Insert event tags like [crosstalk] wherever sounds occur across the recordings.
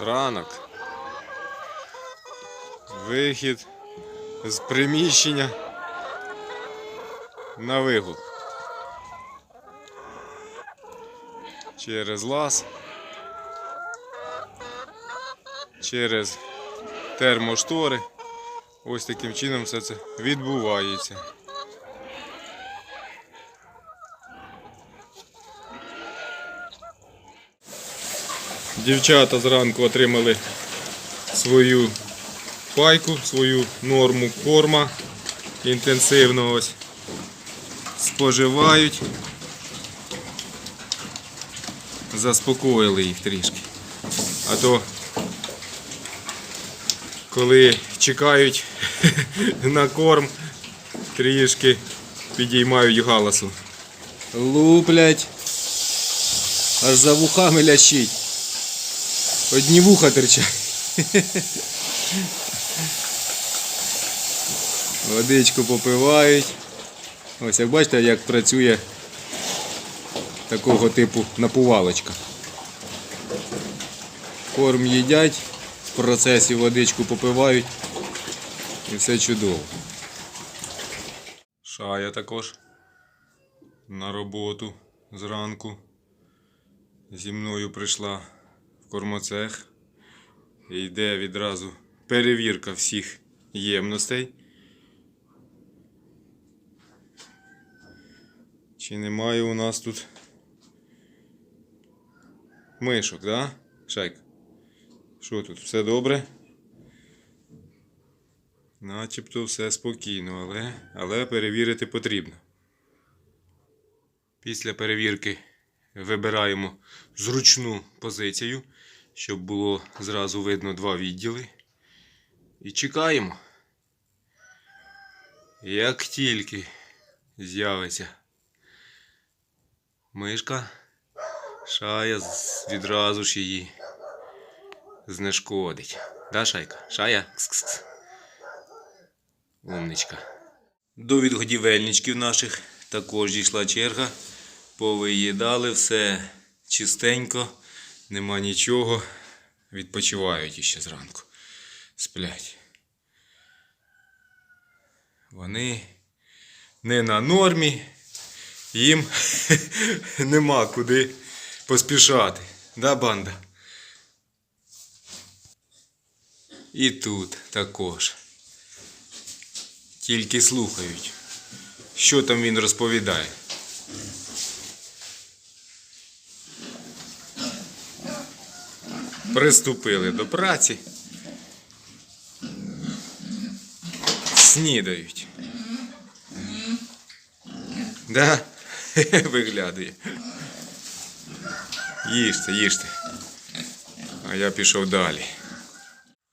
ранок. Вихід з приміщення на вигул. Через лаз. Через термоштори. Ось таким чином все це відбувається. Дівчата зранку отримали свою пайку, свою норму корма інтенсивно ось споживають. Заспокоїли їх трішки. А то коли чекають [laughs] на корм, трішки підіймають галасу. Луплять. Аж за вухами лящить. Одні вуха терчать. Водичку попивають. Ось як бачите, як працює такого типу напувалочка. Корм їдять, в процесі водичку попивають і все чудово. Шая також на роботу зранку. Зі мною прийшла кормоцех. Йде відразу перевірка всіх ємностей. Чи немає у нас тут мишок, да? Шайка? Що тут? Все добре? Начебто все спокійно, але, але перевірити потрібно. Після перевірки вибираємо зручну позицію, щоб було зразу видно два відділи. І чекаємо. Як тільки з'явиться мишка, шая відразу ж її знешкодить. Да, шайка? Шая? Кс-кс-кс. Умничка. До відгодівельничків наших також дійшла черга. Повиїдали все чистенько, нема нічого. Відпочивають іще зранку. Сплять. Вони не на нормі, їм [laughs] нема куди поспішати. Да, банда? І тут також. Тільки слухають, що там він розповідає. Приступили до праці. Снідають. Да? [laughs] Виглядає. Їжте, їжте. А я пішов далі.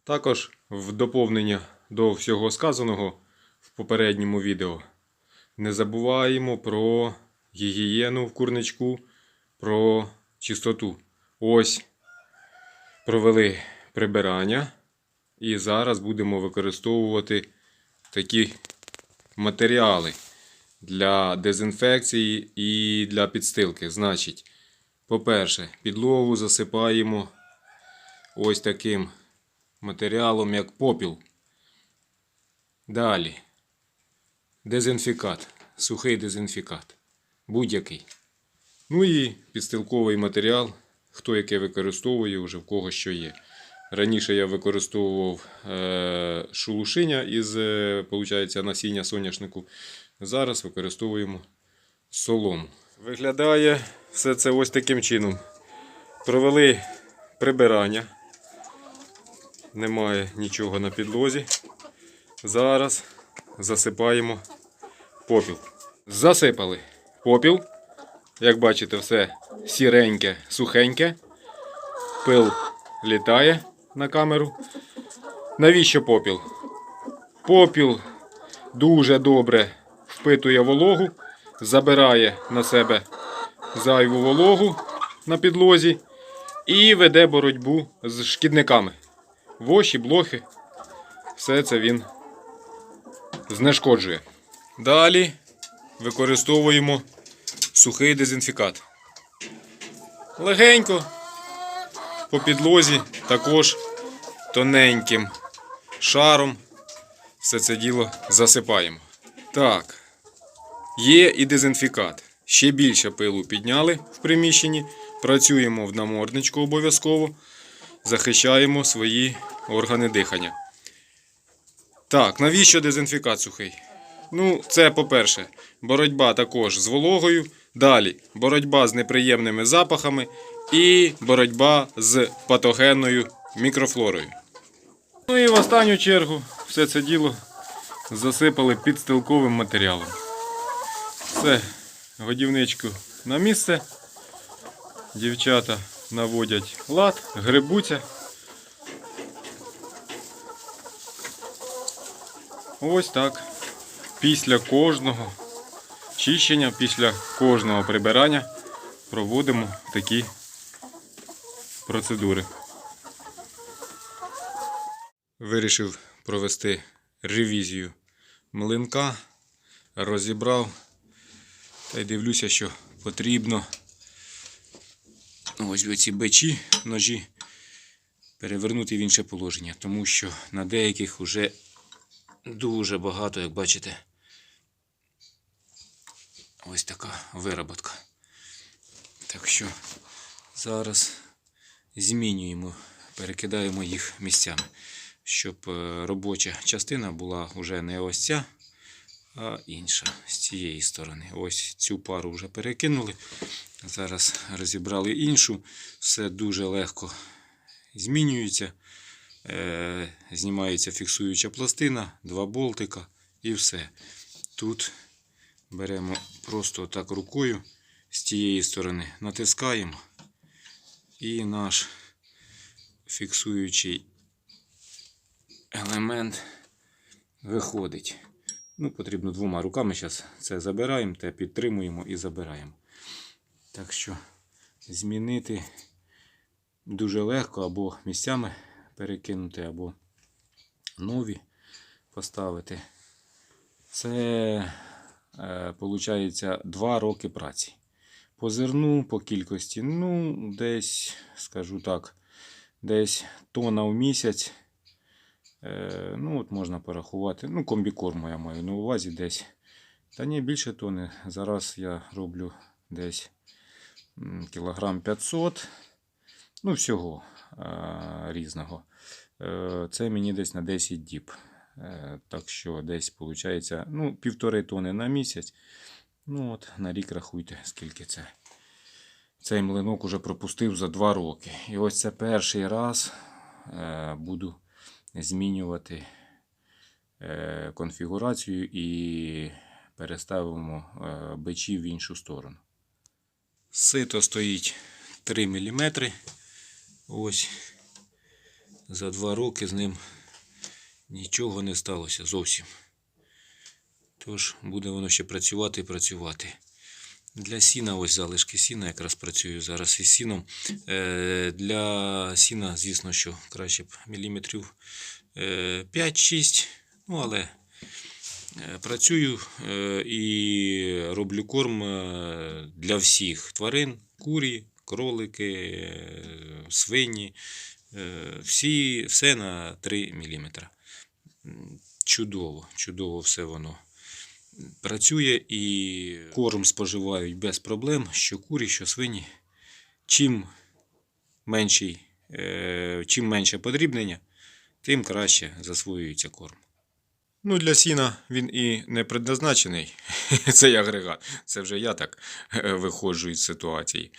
Також в доповнення до всього сказаного в попередньому відео не забуваємо про гігієну в курничку, про чистоту. Ось провели прибирання і зараз будемо використовувати такі матеріали для дезінфекції і для підстилки. Значить, по-перше, підлогу засипаємо ось таким матеріалом, як попіл. Далі. Дезінфікат. Сухий дезінфікат. Будь-який. Ну і підстилковий матеріал, хто яке використовує, вже в кого що є. Раніше я використовував е, шелушиня із е, насіння соняшнику. Зараз використовуємо солому. Виглядає все це ось таким чином. Провели прибирання. Немає нічого на підлозі. Зараз засипаємо попіл. Засипали попіл. Як бачите, все сіреньке, сухеньке. Пил літає на камеру. Навіщо попіл? Попіл дуже добре впитує вологу, забирає на себе зайву вологу на підлозі і веде боротьбу з шкідниками. Воші, блохи. Все це він знешкоджує. Далі використовуємо сухий дезінфікат. Легенько по підлозі також тоненьким шаром все це діло засипаємо. Так, є і дезінфікат. Ще більше пилу підняли в приміщенні. Працюємо в намордничку обов'язково. Захищаємо свої органи дихання. Так, навіщо дезінфікат сухий? Ну, це по-перше, боротьба також з вологою. Далі боротьба з неприємними запахами і боротьба з патогенною мікрофлорою. Ну і в останню чергу все це діло засипали підстилковим матеріалом. Все, годівничку на місце. Дівчата наводять лад, грибуться. Ось так. Після кожного чищення, після кожного прибирання проводимо такі процедури. Вирішив провести ревізію млинка, розібрав та й дивлюся, що потрібно ось оці бичі ножі перевернути в інше положення, тому що на деяких вже дуже багато, як бачите, ось така вироботка. Так що зараз змінюємо, перекидаємо їх місцями, щоб е, робоча частина була вже не ось ця, а інша з цієї сторони. Ось цю пару вже перекинули. Зараз розібрали іншу. Все дуже легко змінюється. Е, знімається фіксуюча пластина, два болтика і все. Тут беремо просто так рукою з тієї сторони натискаємо і наш фіксуючий елемент виходить. Ну, потрібно двома руками зараз це забираємо, те підтримуємо і забираємо. Так що змінити дуже легко або місцями перекинути, або нові поставити. Це виходить два роки праці. По зерну, по кількості, ну, десь, скажу так, десь тонна в місяць. Е, ну, от можна порахувати. Ну, комбікорму я маю на увазі десь. Та ні, більше тони. Зараз я роблю десь кілограм 500. Ну, всього е, різного. Е, це мені десь на 10 діб. Е, так що десь виходить ну, півтори тони на місяць. Ну от, на рік рахуйте, скільки це. Цей млинок уже пропустив за 2 роки. І ось це перший раз е, буду змінювати е, конфігурацію і переставимо бичі в іншу сторону. Сито стоїть 3 мм. Ось за 2 роки з ним нічого не сталося зовсім. Тож буде воно ще працювати і працювати. Для сіна, ось залишки сіна, якраз працюю зараз із сіном. Е, Для сіна, звісно, що краще б міліметрів е, 5-6, ну але е, працюю е, і роблю корм е, для всіх тварин, курі, кролики, е, свині, е, всі, все на 3 мм. Чудово, чудово все воно працює і корм споживають без проблем, що курі, що свині. Чим менший, е, чим менше подрібнення, тим краще засвоюється корм. Ну, для сіна він і не предназначений. [laughs] Цей агрегат. Це вже я так е, виходжу із ситуації.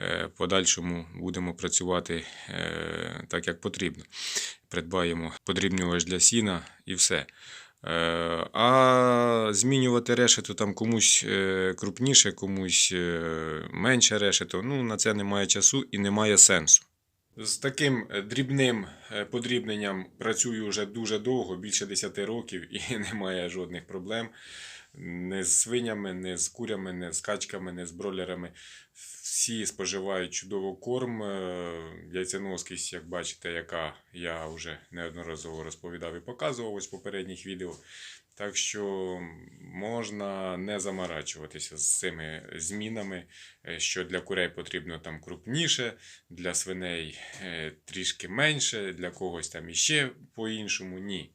Е, Подальшому будемо працювати е, так, як потрібно. Придбаємо подрібнювач для сіна і все. А змінювати решету там комусь крупніше, комусь менше решету, ну на це немає часу і немає сенсу. З таким е, дрібним е, подрібненням працюю вже дуже довго, більше 10 років, і [laughs] немає жодних проблем. Не з свинями, не з курями, не з качками, не з бролерами. Всі споживають чудово корм. Е, Яйценоскість, як бачите, яка я вже неодноразово розповідав і показував ось в попередніх відео. Так що можна не заморачуватися з цими змінами, е, що для курей потрібно там крупніше, для свиней е, трішки менше, для когось там іще по-іншому. Ні.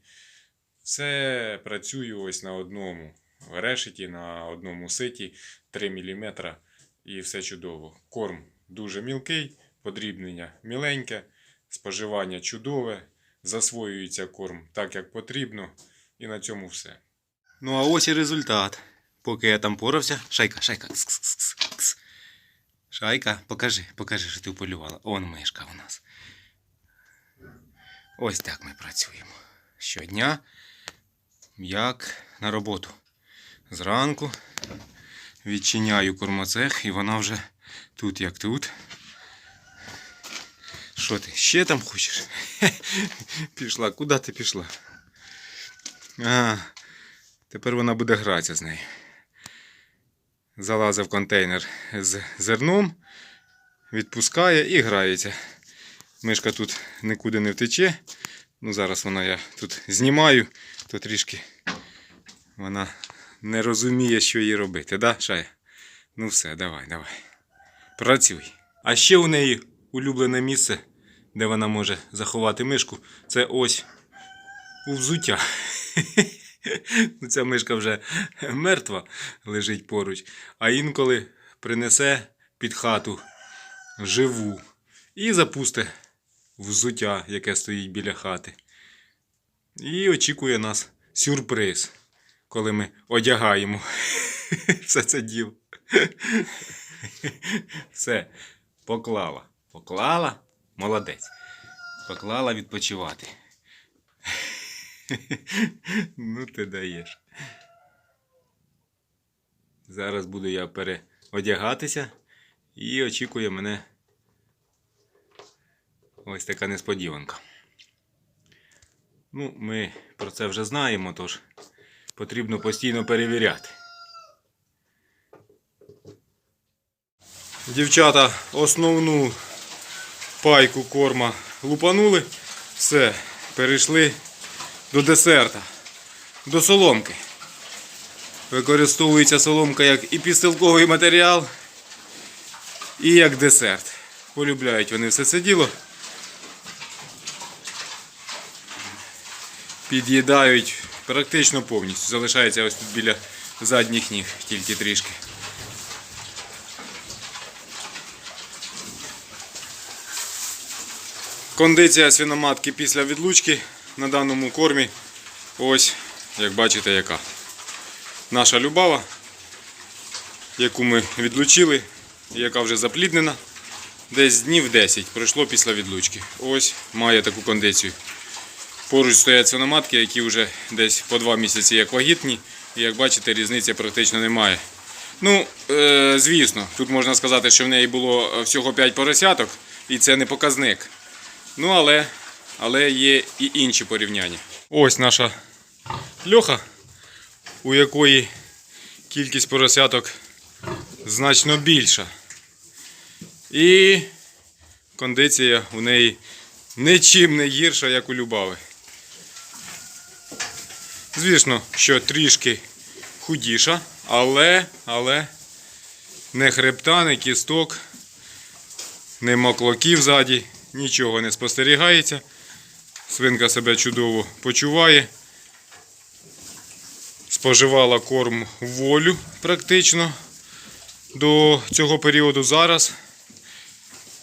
Все працюю ось на одному решеті, на одному ситі 3 мм і все чудово. Корм дуже мілкий, подрібнення міленьке, споживання чудове, засвоюється корм так, як потрібно, і на цьому все. Ну, а ось і результат. Поки я там порався. Шайка, шайка. Кс, кс, кс. Шайка, покажи, покажи, що ти полювала. Он мишка у нас. Ось так ми працюємо. Щодня, як на роботу. Зранку відчиняю кормоцех, і вона вже тут як тут. Що ти ще там хочеш? [laughs] Пішла, куди ти пішла? А, Тепер вона буде гратися з нею. Залазив контейнер з зерном, відпускає і грається. Мишка тут нікуди не втече. Ну, зараз вона я тут знімаю, то трішки вона не розуміє, що їй робити. Да, Шая? Ну все, давай, давай. Працюй. А ще у неї улюблене місце, де вона може заховати мишку, це ось у взуття. [laughs] Ну, Ця мишка вже мертва лежить поруч, а інколи принесе під хату живу і запусте взуття, яке стоїть біля хати. І очікує нас сюрприз, коли ми одягаємо [laughs] все це діло. Все, поклала. Поклала, молодець. Поклала відпочивати. Ну, ти даєш. Зараз буду я переодягатися і очікує мене ось така несподіванка. Ну, ми про це вже знаємо, тож потрібно постійно перевіряти. Дівчата основну пайку корма лупанули. Все, перейшли до десерта, до соломки. Використовується соломка як і підстилковий матеріал, і як десерт. Полюбляють вони все це діло. Під'їдають практично повністю. Залишається ось тут біля задніх ніг, тільки трішки. Кондиція свиноматки після відлучки на даному кормі. Ось, як бачите, яка. Наша любава, яку ми відлучили, яка вже запліднена. Десь днів 10 пройшло після відлучки. Ось має таку кондицію. Поруч стоять свиноматки, які вже десь по 2 місяці як вагітні. І як бачите, різниці практично немає. Ну, е, звісно, тут можна сказати, що в неї було всього 5 поросяток, і це не показник. Ну, але, але є і інші порівняння. Ось наша льоха, у якої кількість поросяток значно більша. І кондиція у неї нічим не гірша, як у Любави. Звісно, що трішки худіша, але, але не хребта, не кісток, не маклоків ззаді, нічого не спостерігається. Свинка себе чудово почуває. Споживала корм волю практично до цього періоду. Зараз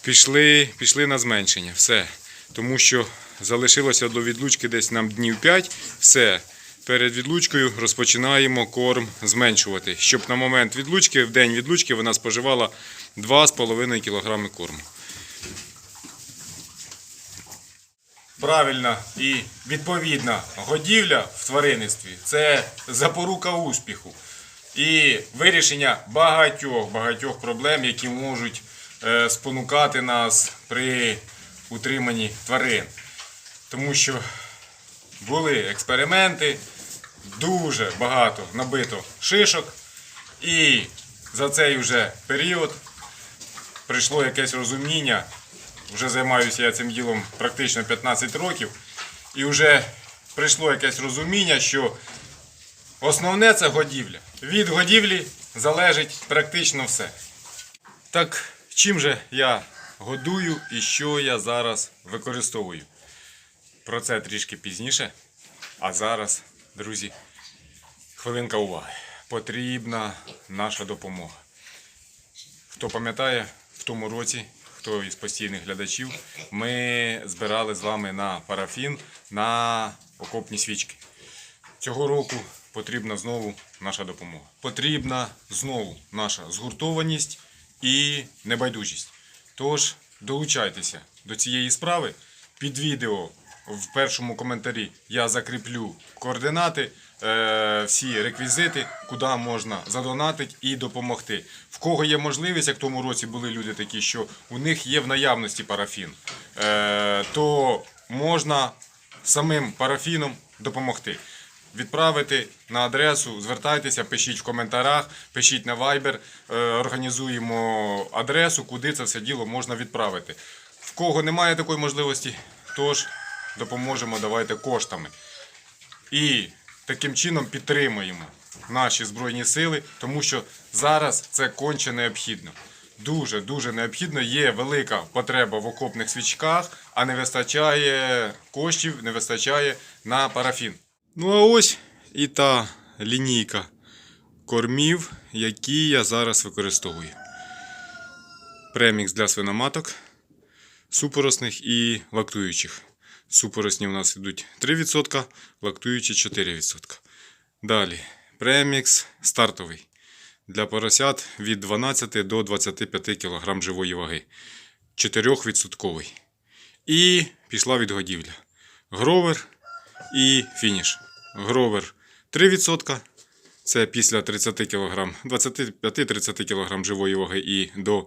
пішли, пішли на зменшення. Все. Тому що залишилося до відлучки десь нам днів 5. Все. Перед відлучкою розпочинаємо корм зменшувати, щоб на момент відлучки, в день відлучки вона споживала 2,5 кг корму. Правильна і відповідна годівля в тваринництві це запорука успіху і вирішення багатьох багатьох проблем, які можуть е, спонукати нас при утриманні тварин. Тому що були експерименти, дуже багато набито шишок, і за цей вже період прийшло якесь розуміння. Вже займаюся я цим ділом практично 15 років. І вже прийшло якесь розуміння, що основне це годівля. Від годівлі залежить практично все. Так, чим же я годую і що я зараз використовую? Про це трішки пізніше. А зараз, друзі, хвилинка уваги. Потрібна наша допомога. Хто пам'ятає, в тому році, хто із постійних глядачів, ми збирали з вами на парафін на окопні свічки. Цього року потрібна знову наша допомога. Потрібна знову наша згуртованість і небайдужість. Тож долучайтеся до цієї справи. Під відео в першому коментарі я закріплю координати, е, всі реквізити, куди можна задонатити і допомогти. В кого є можливість, як в тому році були люди такі, що у них є в наявності парафін, е, то можна самим парафіном допомогти. Відправити на адресу, звертайтеся, пишіть в коментарях, пишіть на Viber, е, організуємо адресу, куди це все діло можна відправити. В кого немає такої можливості, тож допоможемо, давайте коштами. І таким чином підтримуємо наші Збройні Сили, тому що зараз це конче необхідно. Дуже дуже необхідно. Є велика потреба в окопних свічках, а не вистачає коштів, не вистачає на парафін. Ну а ось і та лінійка кормів, які я зараз використовую. Премікс для свиноматок, супоросних і лактуючих. Супоросні у нас йдуть 3%, лактуючі 4%. Далі премікс стартовий для поросят від 12 до 25 кг живої ваги. 4%. І пішла відгодівля. Гровер і фініш. Гровер 3%. Це після 30 кг, 25-30 кг живої ваги і до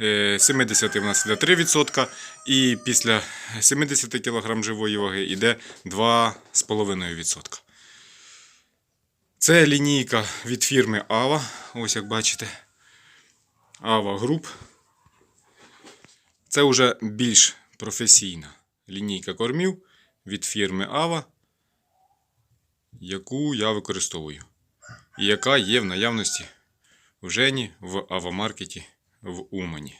е, 70 в нас йде 3%. І після 70 кг живої ваги йде 2,5%. Це лінійка від фірми Ava. Ось як бачите. Ava Group. Це вже більш професійна лінійка кормів від фірми Ava, яку я використовую. Яка є в наявності в Жені в Авамаркеті в Умані.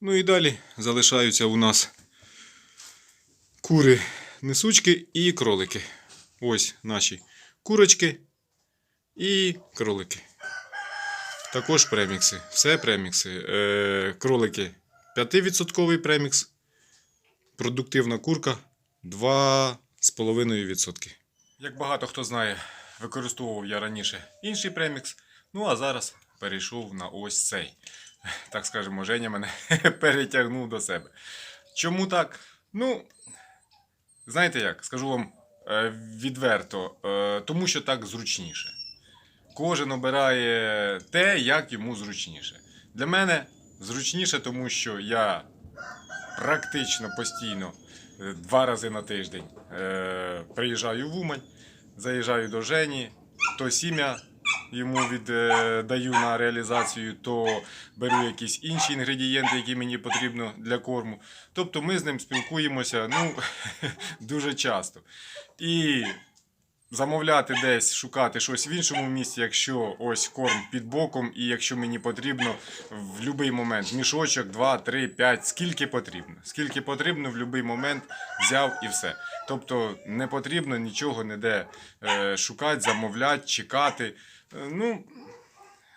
Ну і далі залишаються у нас кури несучки і кролики. Ось наші курочки і кролики. Також премікси. Все премікси. Е, кролики 5% премікс. Продуктивна курка 2,5%. Як багато хто знає, використовував я раніше інший премікс. Ну а зараз перейшов на ось цей. Так скажемо, Женя мене [laughs] перетягнув до себе. Чому так? Ну, знаєте як, скажу вам е, відверто, е, тому що так зручніше. Кожен обирає те, як йому зручніше. Для мене зручніше, тому що я практично постійно е, два рази на тиждень приїжджаю в Умань, заїжджаю до Жені, то сім'я йому віддаю на реалізацію, то беру якісь інші інгредієнти, які мені потрібно для корму. Тобто ми з ним спілкуємося ну, [laughs] дуже часто. І замовляти десь, шукати щось в іншому місці, якщо ось корм під боком, і якщо мені потрібно в будь-який момент мішочок, 2, 3, 5, скільки потрібно. Скільки потрібно, в будь-який момент взяв і все. Тобто не потрібно нічого ніде е, шукати, замовляти, чекати. Е, ну,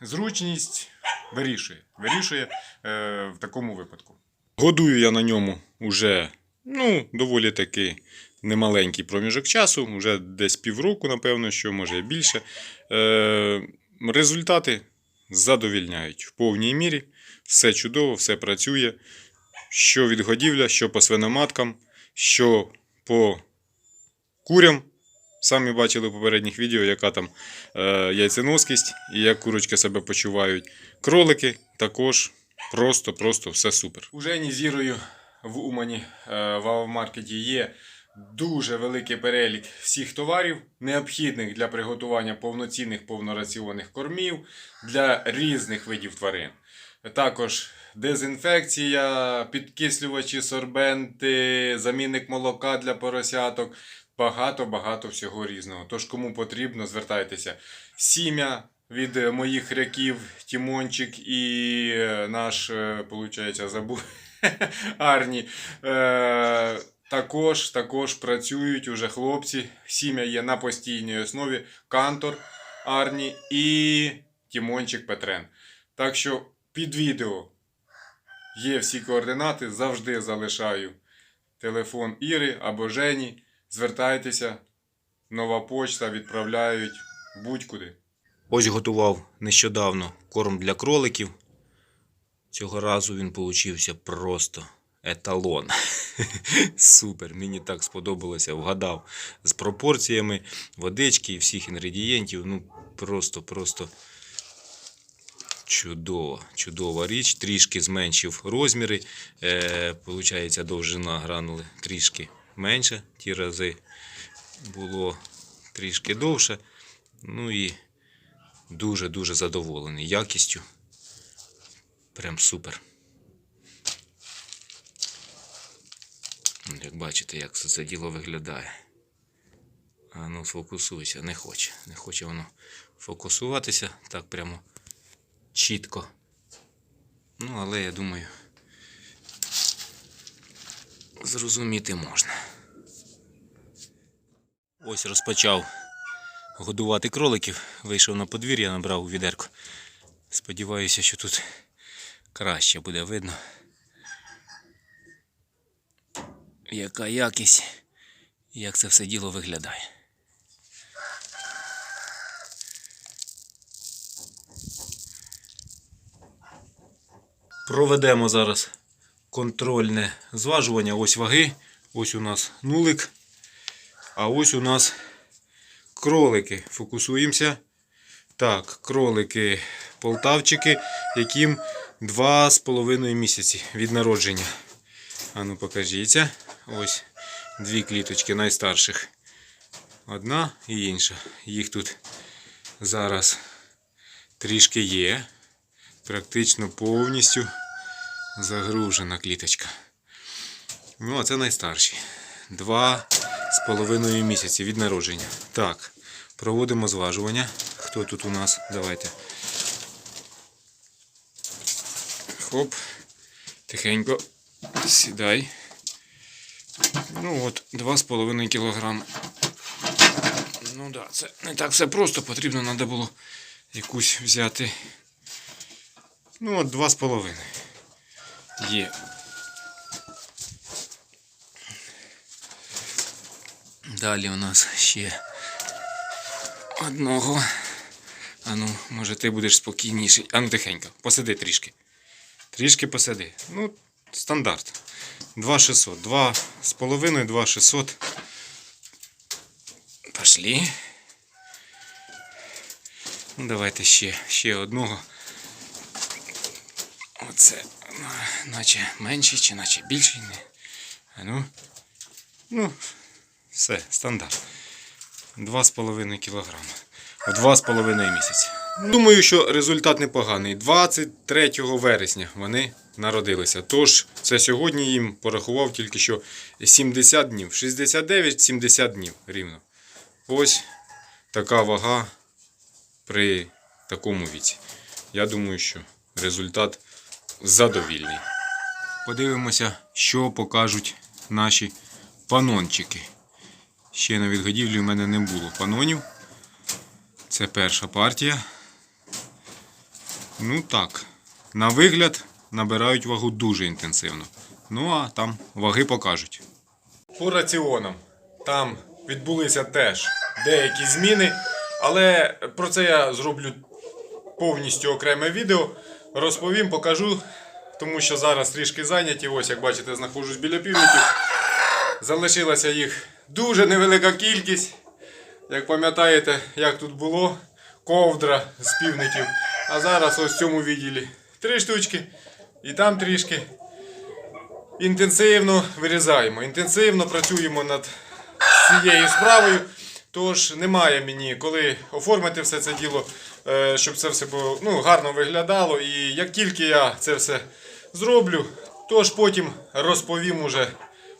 зручність вирішує. Вирішує е, в такому випадку. Годую я на ньому вже ну, доволі таки немаленький проміжок часу, вже десь півроку, напевно, що може більше. Е, результати задовільняють в повній мірі. Все чудово, все працює. Що від годівля, що по свиноматкам, що по курям. Самі бачили в попередніх відео, яка там е, яйценоскість і як курочки себе почувають. Кролики також просто-просто все супер. У Жені з Ірою в Умані е, в Авмаркеті є дуже великий перелік всіх товарів, необхідних для приготування повноцінних повнораціонних кормів для різних видів тварин. Також дезінфекція, підкислювачі, сорбенти, замінник молока для поросяток. Багато-багато всього різного. Тож, кому потрібно, звертайтеся. Сім'я від е, моїх хряків, Тімончик і е, наш, е, получається, забув [laughs] Арні. Також, також працюють уже хлопці. Сім'я є на постійній основі. Кантор Арні і Тімончик Петрен. Так що під відео є всі координати, завжди залишаю телефон Іри або Жені. Звертайтеся, нова почта відправляють будь-куди. Ось готував нещодавно корм для кроликів. Цього разу він получився просто еталон. [laughs] Супер, мені так сподобалося, вгадав з пропорціями водички і всіх інгредієнтів. Ну, просто, просто чудова, чудова річ. Трішки зменшив розміри. Е, получається, довжина гранули трішки менша. Ті рази було трішки довше. Ну і дуже-дуже задоволений якістю. Прям супер. Як бачите, як це, це діло виглядає. А ну фокусуйся, не хоче. Не хоче воно фокусуватися так прямо чітко. Ну, але я думаю, зрозуміти можна. Ось розпочав годувати кроликів. Вийшов на подвір'я, набрав у відерку. Сподіваюся, що тут краще буде видно. Яка якість, як це все діло виглядає. Проведемо зараз контрольне зважування. Ось ваги. Ось у нас нулик. А ось у нас кролики. Фокусуємося. Так, кролики полтавчики, яким 2,5 місяці від народження. Ану, покажіться. Ось дві кліточки найстарших. Одна і інша. Їх тут зараз трішки є. Практично повністю загружена кліточка. Ну, а це найстарші. Два з половиною місяці від народження. Так, проводимо зважування. Хто тут у нас? Давайте. Хоп. Тихенько. Сідай. Ну от, 2,5 кілограми. Ну да, це не так все просто. Потрібно треба було якусь взяти. Ну от 2,5. Є. Далі у нас ще одного. Ану, може ти будеш спокійніший. Ану тихенько, посиди трішки. Трішки посиди. Ну, стандарт. 2600. 2 з половиною, 2600. Пошли. Ну, давайте ще, ще одного. Оце, наче менший чи наче більший. А ну. Ну, все, стандарт. 2,5 кг. У 2,5 місяці. Думаю, що результат непоганий. 23 вересня вони народилися. Тож, це сьогодні їм порахував тільки що 70 днів. 69-70 днів рівно. Ось така вага при такому віці. Я думаю, що результат задовільний. Подивимося, що покажуть наші панончики. Ще на відгодівлі в мене не було панонів. Це перша партія. Ну так, на вигляд набирають вагу дуже інтенсивно. Ну а там ваги покажуть. По раціонам. Там відбулися теж деякі зміни, але про це я зроблю повністю окреме відео. Розповім, покажу, тому що зараз трішки зайняті. Ось, як бачите, знаходжусь біля півників. Залишилася їх дуже невелика кількість. Як пам'ятаєте, як тут було, ковдра з півників. А зараз ось в цьому відділі три штучки. І там трішки. Інтенсивно вирізаємо. Інтенсивно працюємо над цією справою. Тож немає мені коли оформити все це діло, е, щоб це все ну, гарно виглядало. І як тільки я це все зроблю. Тож потім розповім уже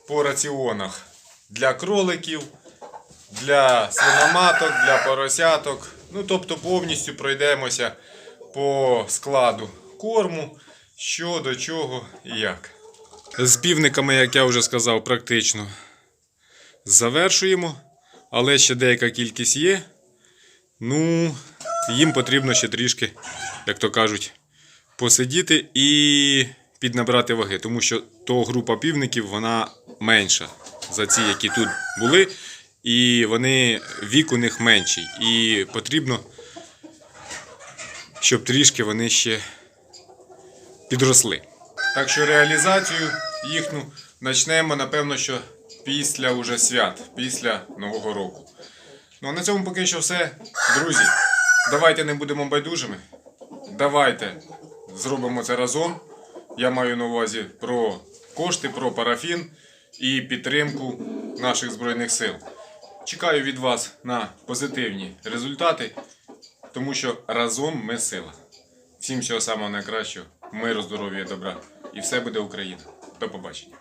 по раціонах для кроликів, для свиноматок, для поросяток. Ну, тобто повністю пройдемося по складу корму, що до чого і як. З півниками, як я вже сказав, практично завершуємо, але ще деяка кількість є. Ну, їм потрібно ще трішки, як то кажуть, посидіти і піднабрати ваги, тому що то група півників вона менша за ці, які тут були, і вони вік у них менший. І потрібно, щоб трішки вони ще підросли. Так що реалізацію їхню почнемо, напевно, що після уже свят, після Нового року. Ну а на цьому поки що все. Друзі, давайте не будемо байдужими. Давайте зробимо це разом. Я маю на увазі про кошти, про парафін і підтримку наших Збройних сил. Чекаю від вас на позитивні результати, тому що разом ми сила. Всім всього самого найкращого, миру, здоров'я, добра. І все буде Україна. До побачення.